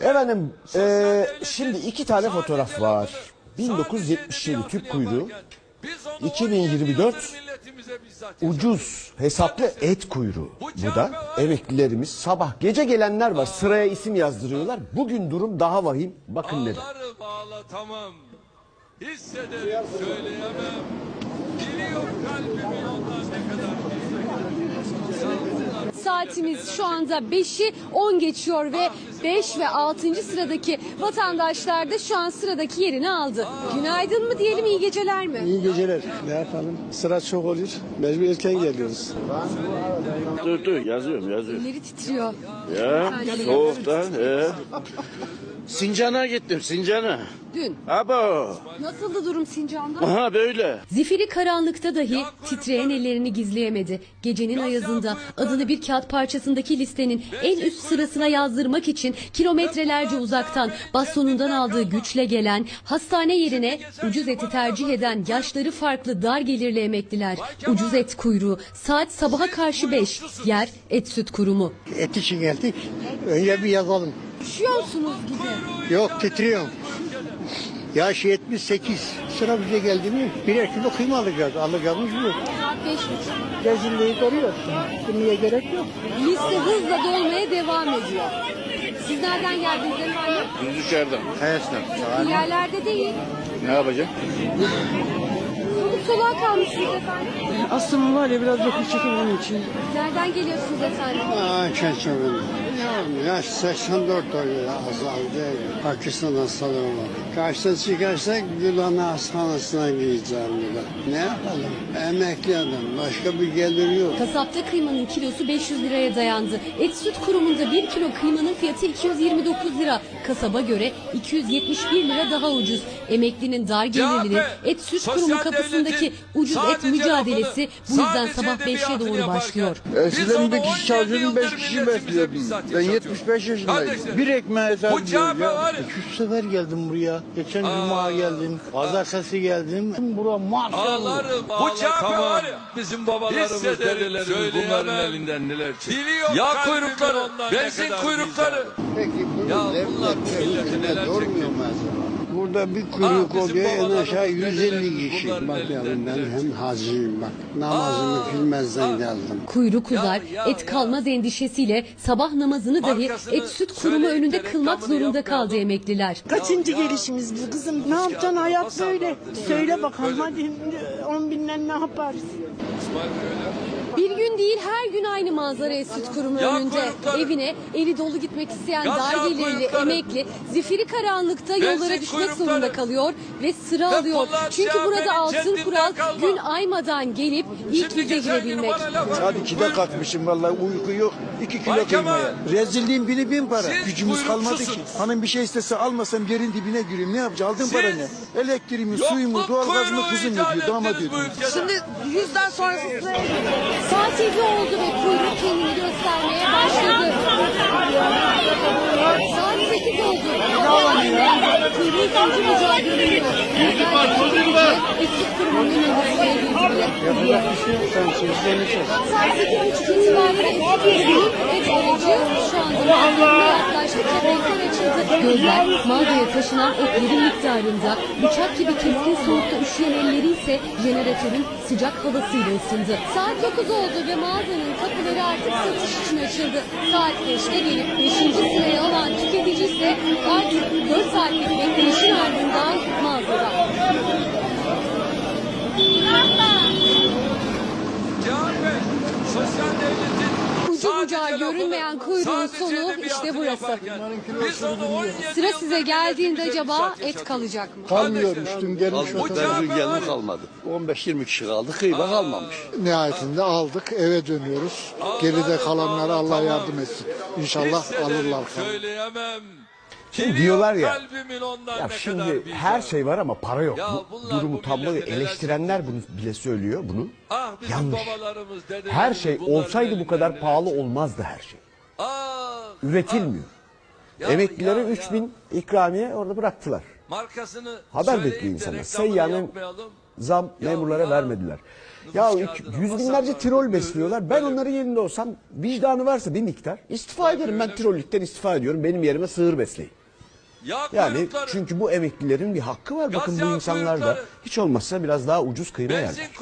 Efendim eee, şimdi iki tane fotoğraf var. 1977 tüp kuyruğu. 2024 ucuz hesaplı et kuyruğu. Bu da emeklilerimiz sabah gece gelenler var sıraya isim yazdırıyorlar. Bugün durum daha vahim. Bakın neden. Ağları bağlatamam. Hissederim söyleyemem. Biliyor kalbimin ondan ne kadar Saatimiz şu anda 5'i 10 geçiyor ve 5 ve 6. sıradaki vatandaşlar da şu an sıradaki yerini aldı. Günaydın mı diyelim iyi geceler mi? İyi geceler. Ne yapalım? Sıra çok olur. Mecbur erken geliyoruz. Dur dur yazıyorum yazıyorum. Elleri titriyor. Ya soğuktan he. Sincan'a gittim Sincan'a. Dün. Abo. Nasıldı durum Sincan'da? Aha böyle. Zifiri karanlıkta dahi titreyen ellerini gizleyemedi. Gecenin ayazında adını bir kağıt parçasındaki listenin en üst sırasına yazdırmak için kilometrelerce uzaktan bastonundan aldığı güçle gelen, hastane yerine ucuz eti tercih eden yaşları farklı dar gelirli emekliler. Ucuz et kuyruğu, saat sabaha karşı 5, yer et süt kurumu. Et için geldik. Önce bir yazalım. Üşüyor musunuz gibi? Yok titriyorum. Yaş 78. Sıra bize geldi mi birer kilo kıyma alacağız. Alacağımız bu. Saat 5 Rezilliği koruyor. Kırmaya gerek yok. Liste hızla dolmaya devam ediyor. Siz nereden geldiniz efendim? Düz dışarıdan. Hayatım. Bu yerlerde değil. Ne yapacağım? Soluk soluğa kalmışsınız efendim. Aslında var ya biraz dokuz çekim onun için. Nereden geliyorsunuz efendim? Aa, Keçören. Yaş 84 oluyor azaldı. Pakistan hastalığı var. Kaçta çıkarsak Gülhane Hastanesi'ne gideceğim bir de. Ne yapalım? Emekli adam. Başka bir gelir yok. Kasapta kıymanın kilosu 500 liraya dayandı. Et süt kurumunda 1 kilo kıymanın fiyatı 229 lira. Kasaba göre 271 lira daha ucuz. Emeklinin dar gelirinin et süt kurumu kapısındaki ucuz et mücadelesi bu yüzden sabah 5'e edebiyatını doğru başlıyor. Eskiden bir 17 kişi çalışıyordum, beş yıldır kişi milletimize bekliyordum. bizzat Ben yaşatıyor. 75 yaşındayım. Kardeşim, Bir ekmeğe hesap Bu ediyoruz var ya. ya. Üç sefer geldim buraya. Geçen cuma geldim. Pazartesi geldim. Bura maşallah. Ağlarım, Bu cami var ya. Bizim babalarımız, dedelerimiz bunların elinden neler çekti. Yağ kuyrukları, benzin kuyrukları. Peki bu Ya neler durmuyor çekiyor? mu acaba? Burada bir kuyruk oluyor en aşağı 150 dedelerimiz kişi. Bak yavrum ben hem hacıyım bak. Namazımı bilmezden geldim. Kuyruk uzar, Ya, ya, et kalmaz endişesiyle sabah namazını dahi et süt kurumu önünde de kılmak zorunda kaldı emekliler. Kaçıncı gelişimiz bu kızım? Ne yapacaksın hayat böyle? Söyle bakalım hadi 10 binden ne yaparız? Bir gün değil her aynı manzara et süt kurumu Yağ önünde. kuyrukları. Evine eli dolu gitmek isteyen Gaz dar gelirli emekli zifiri karanlıkta yollara Benzin düşmek kuyrukları. zorunda kalıyor ve sıra Ve alıyor. Çünkü CHP'nin burada altın kural kalma. gün aymadan gelip ilk Şimdi yüze girebilmek. Saat attın. 2'de kalkmışım vallahi uyku yok. 2 kilo kıymaya. Rezilliğin bini bin para. Siz Gücümüz kalmadı ki. Hanım bir şey istese almasam yerin dibine gireyim. Ne yapacağım? Aldın Siz para ne? Elektriğimi, suyumu, doğalgazımı kızım bu ödüyor. ülkede. Şimdi yüzden sonrası 7 oldu ve kuyruk kendini göstermeye başladı. Saat 8 oldu. Kuyruğu ikinci mücadele Ekip kurumunun önüne girdi. Sen sözlerini çöz. Saat 8.30 itibariyle ekibimizin et aracı şu anda mağazasına yaklaştıkça renkler açıldı. Gözler mağazaya taşınan etlerin miktarında, bıçak gibi keskin soğukta üşüyen elleri ise jeneratörün sıcak havasıyla ısındı. Saat 9 oldu ve mağazanın kapıları artık satış için açıldı. Saat 5'te gelip 5. sıraya alan tüketici ise artık 4 saatlik bekleyişin ardından mağazada. CHP, sosyal lafını, görünmeyen kuyruğun sonu işte burası. yaparken, Biz onu 17 Sıra size geldiğinde acaba et kalacak mı? Kalmıyormuş dün gelmiş Dün ya. kalmadı. 15-20 kişi kaldı. Kıyma kalmamış. Nihayetinde aldık eve dönüyoruz. Geride kalanlara Allah yardım etsin. İnşallah alırlar. Söyleyemem. Şimdi diyorlar ya, kalbimin ondan Ya şimdi her şey var ama para yok. Ya Bu durumu bu tabloyu eleştirenler bunu bile söylüyor bunu. Ah Yanlış. Her şey olsaydı bu kadar pahalı olmazdı her şey. Ah, Üretilmiyor. ya, Emeklilere ya, ya. 3000 ikramiye orada bıraktılar. markasını Haber bekliyor insanlar. Seyyan'ın zam memurlara vermediler. Ya yüz binlerce tirol besliyorlar. Ben onların yerinde olsam vicdanı varsa bir miktar istifa ederim. Ben tirollükten istifa ediyorum. Benim yerime sığır besleyin. Yağ Yani kuyrukları, çünkü bu emeklilerin bir hakkı var. Bakın bu yağ insanlar da kuyrukları, hiç olmazsa biraz daha ucuz kıyma yerler. benzin